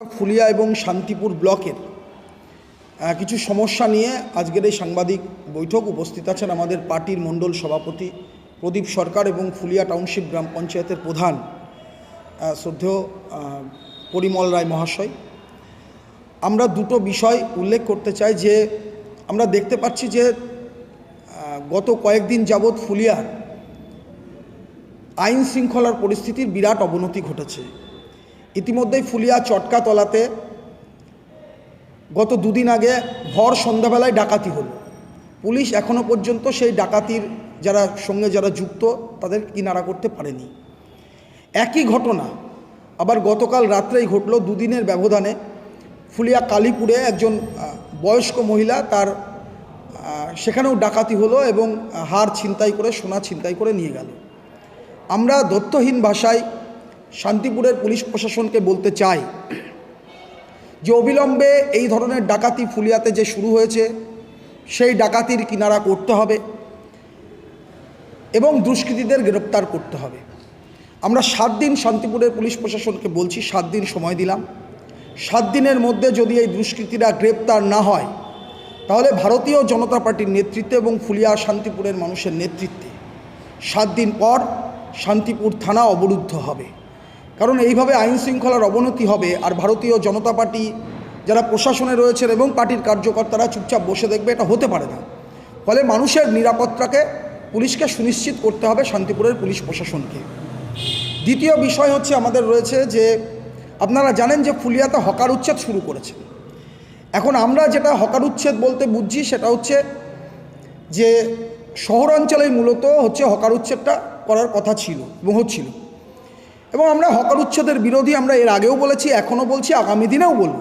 ফুলিয়া এবং শান্তিপুর ব্লকের কিছু সমস্যা নিয়ে আজকের এই সাংবাদিক বৈঠক উপস্থিত আছেন আমাদের পার্টির মণ্ডল সভাপতি প্রদীপ সরকার এবং ফুলিয়া টাউনশিপ গ্রাম পঞ্চায়েতের প্রধান শ্রদ্ধেয় পরিমল রায় মহাশয়। আমরা দুটো বিষয় উল্লেখ করতে চাই যে, আমরা দেখতে পাচ্ছি যে গত কয়েকদিন যাবৎ ফুলিয়ার আইন শৃঙ্খলার পরিস্থিতির বিরাট অবনতি ঘটেছে। ইতিমধ্যেই ফুলিয়া চটকাতলাতে গত দুদিন আগে ভর সন্ধ্যাবেলায় ডাকাতি হলো। পুলিশ এখনও পর্যন্ত সেই ডাকাতির যারা সঙ্গে যারা যুক্ত, তাদের কিনারা করতে পারেনি। একই ঘটনা আবার গতকাল রাত্রেই ঘটল। দুদিনের ব্যবধানে ফুলিয়া কালীপুরে একজন বয়স্ক মহিলা তার সেখানেও ডাকাতি হলো এবং হার ছিনতাই করে, সোনা ছিনতাই করে নিয়ে গেল। আমরা দত্তহীন ভাষায় শান্তিপুরের পুলিশ প্রশাসনকে বলতে চাই যে অবিলম্বে এই ধরনের ডাকাতি ফুলিয়াতে যে শুরু হয়েছে, সেই ডাকাতির কিনারা করতে হবে এবং দুষ্কৃতীদের গ্রেপ্তার করতে হবে। আমরা সাত দিন শান্তিপুরের পুলিশ প্রশাসনকে বলছি, সাত দিন সময় দিলাম। সাত দিনের মধ্যে যদি এই দুষ্কৃতীরা গ্রেপ্তার না হয়, তাহলে ভারতীয় জনতা পার্টির নেতৃত্বে এবং ফুলিয়া শান্তিপুরের মানুষের নেতৃত্বে সাত দিন পর শান্তিপুর থানা অবরুদ্ধ হবে। কারণ এইভাবে আইন শৃঙ্খলার অবনতি হবে আর ভারতীয় জনতা পার্টি যারা প্রশাসনে রয়েছেন এবং পার্টির কার্যকর্তারা চুপচাপ বসে দেখবে এটা হতে পারে না। ফলে মানুষের নিরাপত্তাকে পুলিশকে সুনিশ্চিত করতে হবে শান্তিপুরের পুলিশ প্রশাসনকে। দ্বিতীয় বিষয় হচ্ছে আমাদের রয়েছে যে আপনারা জানেন যে ফুলিয়াতে হকার উচ্ছেদ শুরু করেছে। এখন আমরা যেটা হকার উচ্ছেদ বলতে বুঝছি সেটা হচ্ছে যে শহরাঞ্চলেই মূলত হচ্ছে হকার উচ্ছেদটা করার কথা ছিল এবং হচ্ছিল। এবং আমরা হকার উচ্ছেদের বিরোধী আমরা এর আগেও বলেছি, এখনও বলছি, আগামী দিনেও বলব।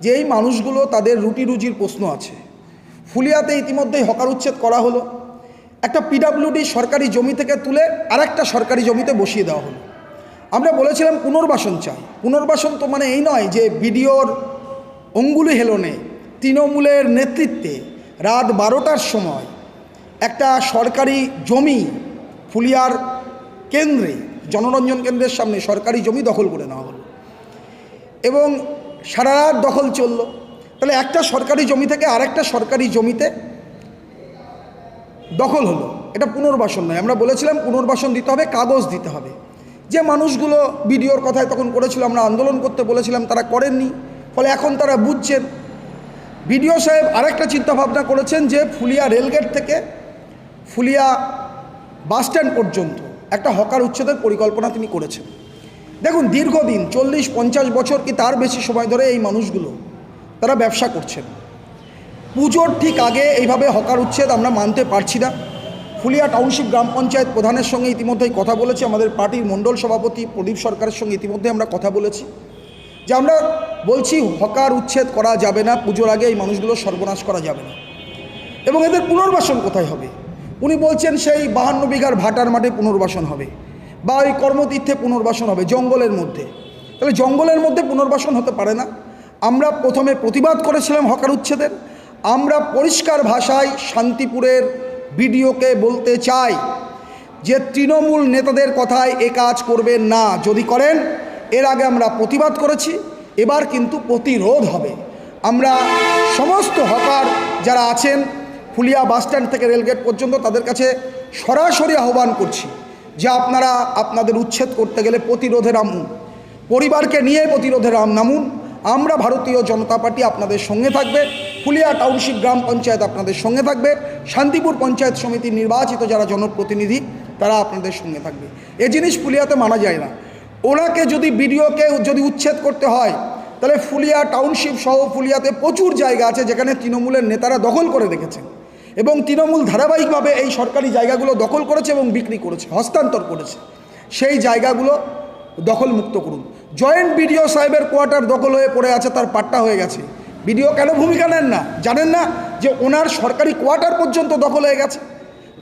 যে এই মানুষগুলো তাদের রুটি রুজির প্রশ্ন আছে। ফুলিয়াতে ইতিমধ্যেই হকার উচ্ছেদ করা হলো। একটা পিডাব্লিউডি সরকারি জমি থেকে তুলে আরেকটা সরকারি জমিতে বসিয়ে দেওয়া হলো। আমরা বলেছিলাম পুনর্বাসন চাই। পুনর্বাসন তো মানে এই নয় যে বিডিওর অঙ্গুলি হেলনে তৃণমূলের নেতৃত্বে রাত বারোটার সময় একটা সরকারি জমি ফুলিয়ার কেন্দ্রে জনরঞ্জন কেন্দ্রের সামনে সরকারি জমি দখল করে নেওয়া হলো। এবং সারা রাত দখল চলল। তাহলে একটা সরকারি জমি থেকে আরেকটা সরকারি জমিতে দখল হলো। এটা পুনর্বাসন নয়। আমরা বলেছিলাম পুনর্বাসন দিতে হবে, কাগজ দিতে হবে। যে মানুষগুলো বিডিওর কথায় তখন করেছিল, আমরা আন্দোলন করতে বলেছিলাম, তারা করেননি। ফলে এখন তারা বুঝছেন। বিডিও সাহেব আরেকটা চিন্তাভাবনা করেছেন যে ফুলিয়া রেলগেট থেকে ফুলিয়া বাসস্ট্যান্ড পর্যন্ত একটা হকার উচ্ছেদের পরিকল্পনা তিনি করেছেন। দেখুন, দীর্ঘদিন, চল্লিশ, পঞ্চাশ বছর কি তার বেশি সময় ধরে এই মানুষগুলো, তারা ব্যবসা করছেন। পুজোর ঠিক আগে এইভাবে হকার উচ্ছেদ আমরা মানতে পারছি না। ফুলিয়া টাউনশিপ গ্রাম পঞ্চায়েত প্রধানের সঙ্গে ইতিমধ্যেই কথা বলেছি, আমাদের পার্টির মণ্ডল সভাপতি প্রদীপ সরকারের সঙ্গে ইতিমধ্যে আমরা কথা বলেছি। যে আমরা বলছি, হকার উচ্ছেদ করা যাবে না, পুজোর আগে এই মানুষগুলো সর্বনাশ করা যাবে না। এবং এদের পুনর্বাসন কোথায় হবে? উনি বলছেন সেই বাহান্ন বিঘার ভাটার মাঠে পুনর্বাসন হবে বা ওই কর্মতীর্থে পুনর্বাসন হবে জঙ্গলের মধ্যে। তাহলে জঙ্গলের মধ্যে পুনর্বাসন হতে পারে না। আমরা প্রথমে প্রতিবাদ করেছিলাম হকার উচ্ছেদের। আমরা পরিষ্কার ভাষায় শান্তিপুরের বিডিওকে বলতে চাই যে তৃণমূল নেতাদের কথায় এ কাজ করবেন না। যদি করেন, এর আগে আমরা প্রতিবাদ করেছি, এবার কিন্তু প্রতিরোধ হবে। আমরা সমস্ত হকার যারা আছেন ফুলিয়া বাসস্ট্যান্ড থেকে রেলগেট পর্যন্ত তাদের কাছে সরাসরি আহ্বান করছি যে আপনারা আপনাদের উচ্ছেদ করতে গেলে প্রতিরোধে নামুন। পরিবারকে নিয়ে প্রতিরোধে নামুন। আমরা ভারতীয় জনতা পার্টি আপনাদের সঙ্গে থাকবে। ফুলিয়া টাউনশিপ গ্রাম পঞ্চায়েত আপনাদের সঙ্গে থাকবে। শান্তিপুর পঞ্চায়েত সমিতির নির্বাচিত যারা জনপ্রতিনিধি, তারা আপনাদের সঙ্গে থাকবে। এ জিনিস ফুলিয়াতে মানা যায় না। ওনাকে যদি বিডিওকে যদি উচ্ছেদ করতে হয়, তাহলে ফুলিয়া টাউনশিপ সহ ফুলিয়াতে প্রচুর জায়গা আছে যেখানে তৃণমূলের নেতারা দখল করে রেখেছেন। এবং তৃণমূল ধারাবাহিকভাবে এই সরকারি জায়গাগুলো দখল করেছে এবং বিক্রি করেছে, হস্তান্তর করেছে। সেই জায়গাগুলো দখলমুক্ত করুন। জয়েন্ট বিডিও সাহেবের কোয়ার্টার দখল হয়ে পড়ে আছে, তার পাট্টা হয়ে গেছে। বিডিও কেন ভূমিকা নেন না? জানেন না যে ওনার সরকারি কোয়ার্টার পর্যন্ত দখল হয়ে গেছে।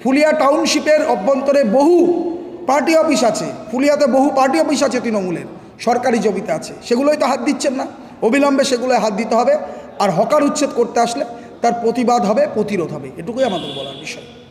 ফুলিয়া টাউনশিপের অভ্যন্তরে বহু পার্টি অফিস আছে, ফুলিয়াতে বহু পার্টি অফিস আছে তৃণমূলের, সরকারি জমিতে আছে। সেগুলোই তো হাত দিচ্ছেন না। অবিলম্বে সেগুলোয় হাত দিতে হবে। আর হকার উচ্ছেদ করতে আসলে তার প্রতিবাদ হবে প্রতিরোধ হবে। এটুকুই আমাদের বলার বিষয়।